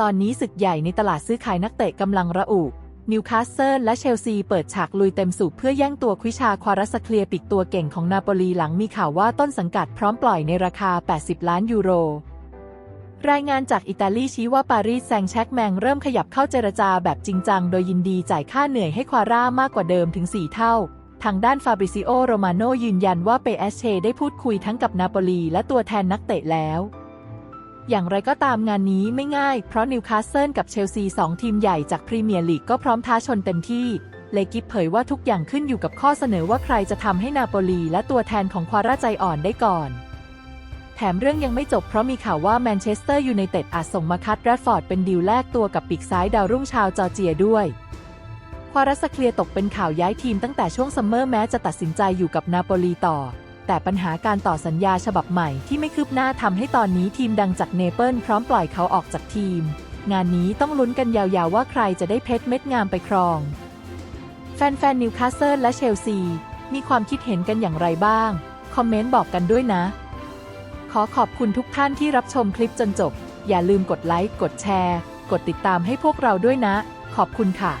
ตอนนี้ศึกใหญ่ในตลาดซื้อขายนักเตะกำลังระอุ นิวคาสเซิลและเชลซีเปิดฉากลุยเต็มสูบเพื่อแย่งตัวควิชาควารัสเคลียปิกตัวเก่งของนาโปลีหลังมีข่าวว่าต้นสังกัดพร้อมปล่อยในราคา 80 ล้านยูโร รายงานจากอิตาลีชี้ว่าปารีสแซงต์แชร์กแมงเริ่มขยับเข้าเจรจาแบบจริงจังโดยยินดีจ่ายค่าเหนื่อยให้ควาร่ามากกว่าเดิมถึง 4 เท่าทางด้านฟาบริซิโอ โรมาโนยืนยันว่าเปเอสเชได้พูดคุยทั้งกับนาโปลีและตัวแทนนักเตะแล้ว อย่างไรก็ตามงานนี้ไม่ง่าย เพราะนิวคาสเซิลกับเชลซีสองทีมใหญ่จากพรีเมียร์ลีกก็พร้อมท้าชนเต็มที่ เลกิฟเผยว่าทุกอย่างขึ้นอยู่กับข้อเสนอว่าใครจะทำให้นาโปลีและตัวแทนของควาร่าใจอ่อนได้ก่อน แถมเรื่องยังไม่จบเพราะมีข่าวว่าแมนเชสเตอร์ยูไนเต็ดอาจส่งมาคัตแรดฟอร์ดเป็นดีลแลกตัวกับปีกซ้ายดาวรุ่งชาวจอร์เจียด้วยควารัสเคลียตกเป็นข่าวย้ายทีมตั้งแต่ช่วงซัมเมอร์แม้จะตัดสินใจอยู่กับนาโปลีต่อ แต่ปัญหาการต่อสัญญาฉบับใหม่ที่ไม่คืบหน้าทำให้ตอนนี้ทีมดังจากเนเปิลพร้อมปล่อยเขาออกจากทีม งานนี้ต้องลุ้นกันยาวๆว่าใครจะได้เพชรเม็ดงามไปครอง แฟนๆนิวคาสเซิลและเชลซี มีความคิดเห็นกันอย่างไรบ้าง คอมเมนต์บอกกันด้วยนะ ขอขอบคุณทุกท่านที่รับชมคลิปจนจบ อย่าลืมกดไลค์ กดแชร์ กดติดตามให้พวกเราด้วยนะ ขอบคุณค่ะ